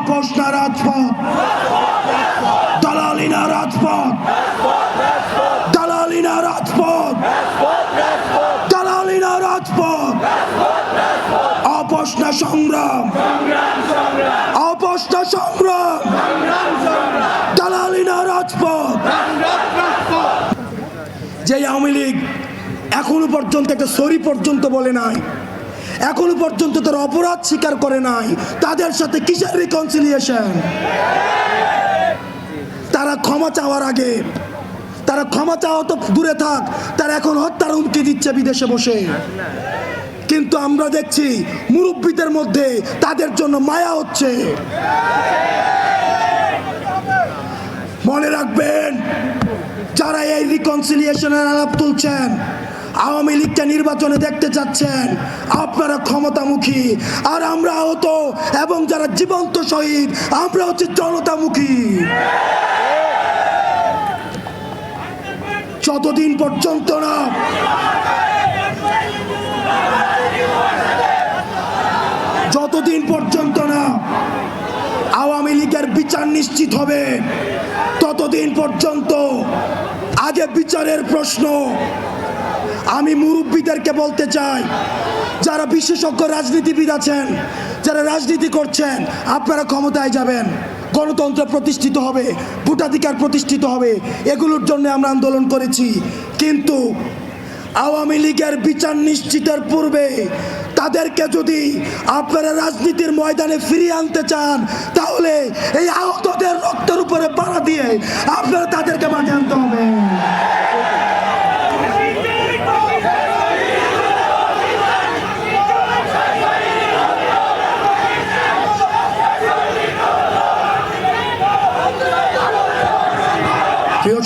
আপোষ না রাজপথ। দালালি না রাজপথ। দালালি না রাজপথ। দালালি না রাজপথ। আপোষ না সংগ্রাম। আপোষ না সংগ্রাম। দালালি না রাজপথ। যে আওয়ামী লীগ এখনও পর্যন্ত একটা সরি পর্যন্ত বলে নাই। এখনও পর্যন্ত তার অপরাধ স্বীকার করে নাই। তাদের সাথে কিসের রিকনসিলিয়েশন তারা ক্ষমা চাওয়ার আগে, তারা ক্ষমা চাওয়া তো দূরে থাক, তারা এখন হত্যার হুমকি দিচ্ছে বিদেশে বসে। কিন্তু আমরা দেখছি মুরব্বীদের মধ্যে তাদের জন্য মায়া হচ্ছে। মনে রাখবেন, যারা এই রিকনসিলিয়েশনের আলাপ তুলছেন আওয়ামী লীগকে নির্বাচনে দেখতে চাচ্ছেন। আপনারা ক্ষমতামুখী। আর আমরা আহত এবং যারা জীবন্ত শহীদ, আমরা হচ্ছে জনতামুখী। যতদিন পর্যন্ত না যতদিন পর্যন্ত না আওয়ামী লীগের বিচার নিশ্চিত হবে, ততদিন পর্যন্ত আগে বিচারের প্রশ্ন আমি মুরব্বীদেরকে বলতে চাই, যারা বিশেষজ্ঞ রাজনীতিবিদ আছেন, যারা রাজনীতি করছেন, আপনারা ক্ষমতায় যাবেন। গণতন্ত্র প্রতিষ্ঠিত হবে, ভোটাধিকার প্রতিষ্ঠিত হবে, এগুলোর জন্য আমরা আন্দোলন করেছি। কিন্তু আওয়ামী লীগের বিচার নিশ্চিতের পূর্বে তাদেরকে যদি আপনারা রাজনীতির ময়দানে ফিরিয়ে আনতে চান, তাহলে এই আহতদের রক্তের উপরে বাড়া দিয়ে আপনারা তাদেরকে মাঠে আনতে হবে প্রিয়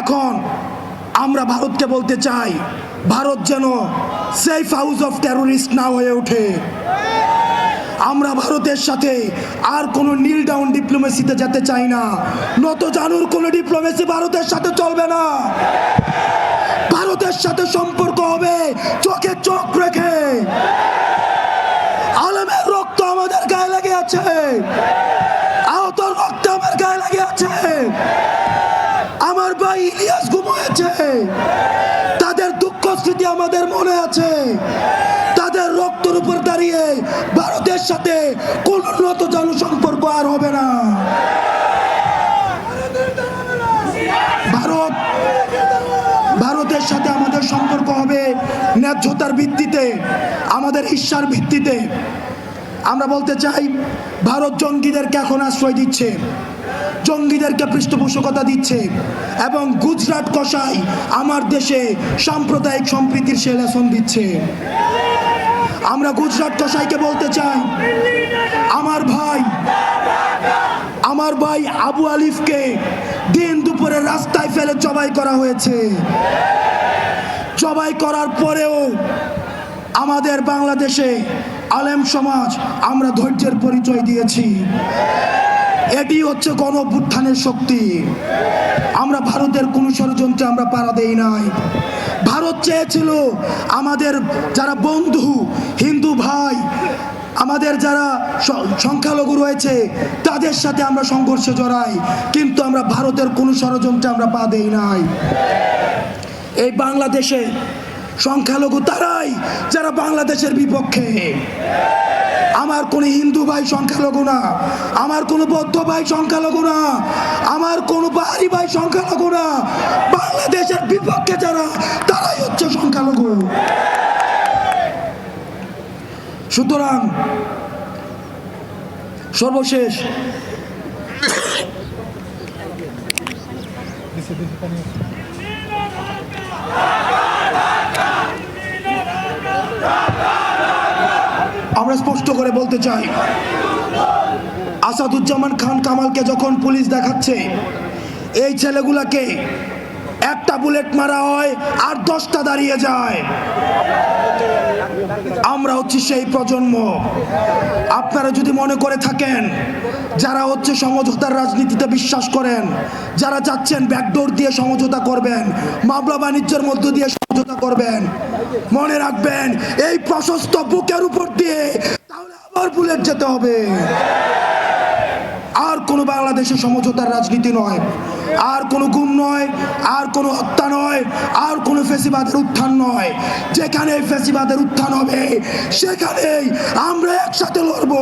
এখন আমরা ভারতকে বলতে চাই, ভারত যেন সেফ হাউস অফ টেরোরিস্ট না হয়ে ওঠে। আমরা ভারতের সাথে আর কোনো নীল ডাউন ডিপ্লোমেসিতে যেতে চাই না। নত জানুর কোনো ডিপ্লোমেসি ভারতের সাথে চলবে না। ভারতের সাথে সম্পর্ক হবে চোখে চোখ হয়েছে। তাদের দুঃখ স্মৃতি আমাদের মনে আছে। তাদের রক্তের উপর দাঁড়িয়ে ভারতের সাথে কোন উন্নত জনসম্পর্ক আর হবে না। ভারত, ভারতের সাথে আমাদের সম্পর্ক হবে ন্যায্যতার ভিত্তিতে, আমাদের ঈর্ষার ভিত্তিতে। আমরা বলতে চাই, ভারত জঙ্গিদেরকে এখন আশ্রয় দিচ্ছে, জঙ্গিদেরকে পৃষ্ঠপোষকতা দিচ্ছে, এবং গুজরাট কষাই আমার দেশে সাম্প্রদায়িক সম্প্রীতির সে লেসন দিচ্ছে। আমরা গুজরাট কষাইকে বলতে চাই, আমার ভাই আমার ভাই আবু আলিফকে দিন দুপুরে রাস্তায় ফেলে জবাই করা হয়েছে। জবাই করার পরেও আমাদের বাংলাদেশে সমাজ, আমরা ধৈর্যের পরিচয় দিয়েছি। এটি হচ্ছে গণ শক্তি। আমরা ভারতের কোনো ষড়যন্ত্রে আমরা পাড়া দেই নাই। ভারত চেয়েছিল আমাদের যারা বন্ধু, হিন্দু ভাই, আমাদের যারা সংখ্যালঘু রয়েছে, তাদের সাথে আমরা সংঘর্ষে জড়াই। কিন্তু আমরা ভারতের কোনো ষড়যন্ত্রে আমরা পা দেই নাই। এই বাংলাদেশে সংখ্যালঘু তারাই যারা বাংলাদেশের বিপক্ষে। আমার কোন হিন্দু ভাই সংখ্যালঘু না আমার কোন বৌদ্ধ ভাই সংখ্যালঘু না আমার কোন বাহারি ভাই সংখ্যালঘু না বাংলাদেশের বিপক্ষে যারা তারাই হচ্ছে সংখ্যালঘু। সুতরাং সর্বশেষ আমরা স্পষ্ট করে বলতে চাই, আসাদুজ্জামান খান কামালকে যখন পুলিশ দেখাচ্ছে, এই ছেলেগুলাকে একটা বুলেট মারা হয় আর দশটা দাঁড়িয়ে যায়। আমরা হচ্ছি সেই প্রজন্ম। আপনারা যদি মনে করে থাকেন, যারা হচ্ছে সমঝোতার রাজনীতিতে বিশ্বাস করেন, যারা চাচ্ছেন ব্যাকডোর দিয়ে সমঝোতা করবেন, মামলা বাণিজ্যের মধ্য দিয়ে সমঝোতা করবেন মনে রাখবেন, এই প্রশস্ত বুকের উপর দিয়ে তাহলে আবার বুলেট যেতে হবে। আর কোনো বাংলাদেশে সমঝোতার রাজনীতি নয়, আর কোনো গুম নয়, আর কোনো হত্যা নয়, আর কোনো ফেসিবাদের উত্থান নয়। যেখানে ফেসিবাদের উত্থান হবে, সেখানেই আমরা একসাথে লড়ব।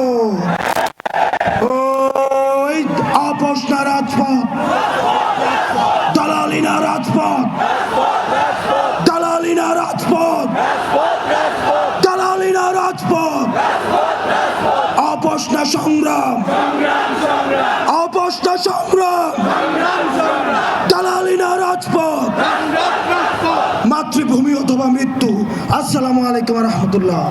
না সংগ্রাম। দালালি না রাজপথ মাতৃভূমি অথবা মৃত্যু। আসসালামু আলাইকুম রহমতুল্লাহ।